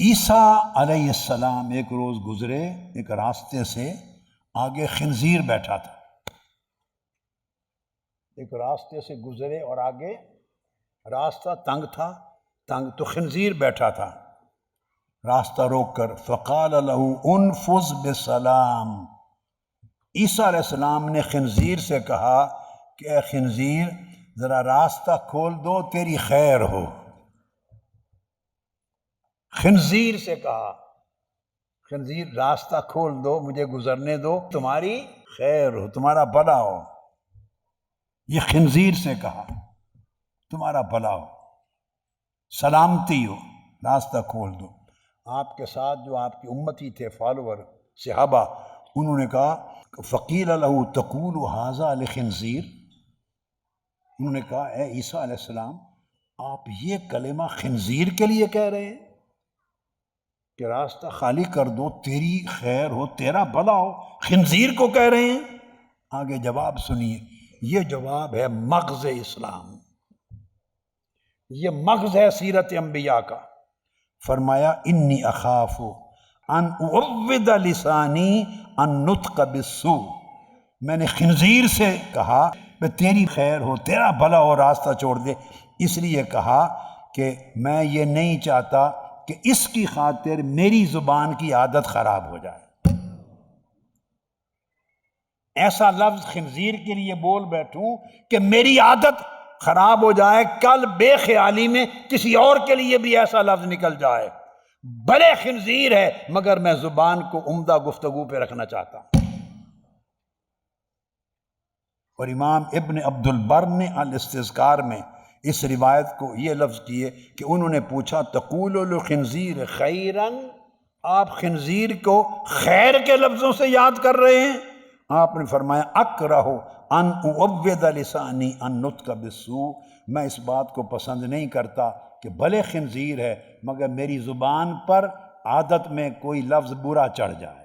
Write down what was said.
عیسیٰ علیہ السلام ایک روز گزرے، ایک راستے سے آگے خنزیر بیٹھا تھا۔ ایک راستے سے گزرے اور آگے راستہ تنگ تھا، تنگ تو خنزیر بیٹھا تھا۔ راستہ روک کر فقال انفذ بسلام۔ عیسیٰ علیہ السلام نے خنزیر سے کہا کہ اے خنزیر، ذرا راستہ کھول دو، تیری خیر ہو۔ خنزیر سے کہا، خنزیر، راستہ کھول دو، مجھے گزرنے دو، تمہاری خیر ہو، تمہارا بلا ہو۔ یہ خنزیر سے کہا، تمہارا بلا ہو، سلامتی ہو، راستہ کھول دو۔ آپ کے ساتھ جو آپ کی امتی تھے، فالوور، صحابہ، انہوں نے کہا فقیر الح تقول و حاضہ الخنزیر انہوں نے کہا، اے عیسیٰ علیہ السلام، آپ یہ کلمہ خنزیر کے لیے کہہ رہے ہیں؟ کہ راستہ خالی کر دو، تیری خیر ہو، تیرا بلا ہو۔ خنزیر کو کہہ رہے ہیں۔ آگے جواب سنیے۔ یہ جواب ہے مغز اسلام۔ یہ مغز ہے سیرت انبیاء کا۔ فرمایا، انی اخاف ان اعود لسانی ان نطق بالسو میں نے خنزیر سے کہا کہ تیری خیر ہو، تیرا بھلا ہو، راستہ چھوڑ دے اس لیے کہا کہ میں یہ نہیں چاہتا کہ اس کی خاطر میری زبان کی عادت خراب ہو جائے۔ ایسا لفظ خنزیر کے لیے بول بیٹھوں کہ میری عادت خراب ہو جائے، کل بے خیالی میں کسی اور کے لیے بھی ایسا لفظ نکل جائے۔ بڑے خنزیر ہے، مگر میں زبان کو عمدہ گفتگو پہ رکھنا چاہتا ہوں۔ اور امام ابن عبد البر نے الاستذکار میں اس روایت کو یہ لفظ کیے کہ انہوں نے پوچھا، تقول الخنزیر خیرن؟ آپ خنزیر کو خیر کے لفظوں سے یاد کر رہے ہیں؟ آپ نے فرمایا اک رہو ان اوید لسانی ان نت کا بسو میں اس بات کو پسند نہیں کرتا کہ بھلے خنزیر ہے، مگر میری زبان پر عادت میں کوئی لفظ برا چڑھ جائے۔